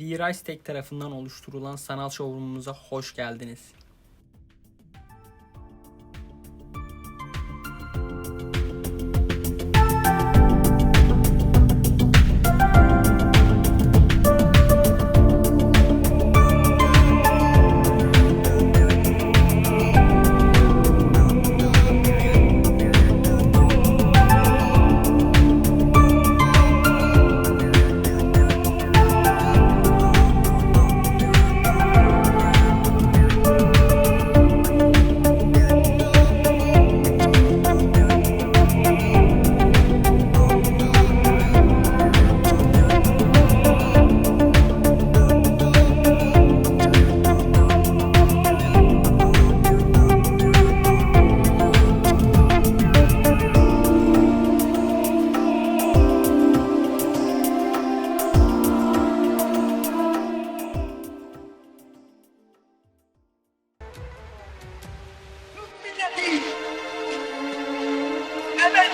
V-Rise Tech tarafından oluşturulan sanal showroomumuza hoş geldiniz.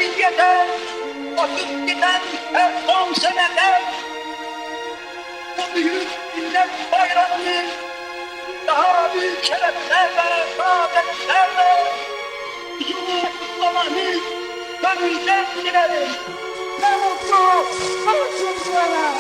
Ebediyete vakit giden her on senede bu büyük millet bayramını daha büyük şereflerle, saadetlerle huzurlu kutlamanı gönülden dilerim. Ne mutlu, ne mutlu.